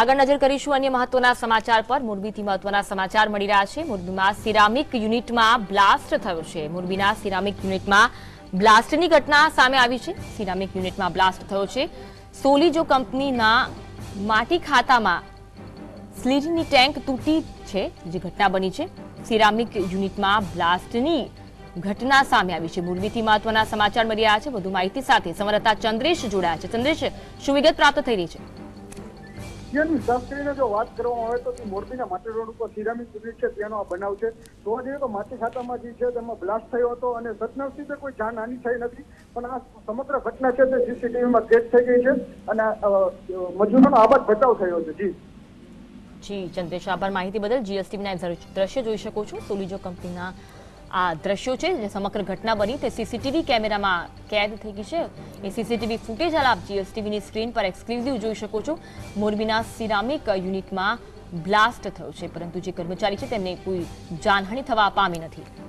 આગર નજર કરીશું અન્ય મહત્ત્વના સમાચાર પર મુરબીથી મહત્ત્વના સમાચાર મળી રહ્યા છે મુરબીમાં સિરામિક યુનિટમાં blast થયો છે મુરબીના સિરામિક યુનિટમાં blast ની ઘટના સામે આવી છે સિરામિક યુનિટમાં blast થયો છે સોલી જો કંપનીના માટી ખાતામાં સ્લીરીની ટેન્ક તૂટી છે જે ઘટના બની છે સિરામિક યુનિટમાં blast ની ઘટના સામે આવી છે મુરબીથી મહત્ત્વના સમાચાર મળી રહ્યા છે વધુ માહિતી સાથે સમરતા ચંદ્રેશ જોડાયા છે સંદેશ સુવિગત પ્રાપ્ત થઈ રહી છે ત્યાંની ખાસ કરીને જો વાત કરવામાં આવે તો મોરબીના માટી રોડ ઉપર સિરામિક યુનિટ છે ત્યાંનો આ બનાવ છે જોવા જઈએ તો માટી ખાતામાં જે છે તેમાં બ્લાસ્ટ થયો હતો અને સદનસીબે કોઈ હાની થઈ નથી પણ આ સમગ્ર ઘટના છે તે સીસીટીવીમાં કેદ થઈ ગઈ છે અને મજૂરોનો આબાદ બચાવ થયો છે જી જી ચંદ્રેશ આભાર માહિતી બદલ જીએસટીવીના દ્રશ્ય જોઈ શકો છો સોલિજો કંપનીના આ દ્રશ્યો છે જે સમગ્ર ઘટના બની તે સીસીટીવી કેમેરામાં કેદ થઈ ગઈ છે એ સીસીટીવી ફૂટેજ હાલ આપ જીએસટીવી ની સ્ક્રીન પર એક્સક્લુઝિવ જોઈ શકો છો મોરબીના સિરામિક યુનિટમાં blasts થયો છે પરંતુ જે કર્મચારી છે તેમણે કોઈ જાણહણી થવાપામી નથી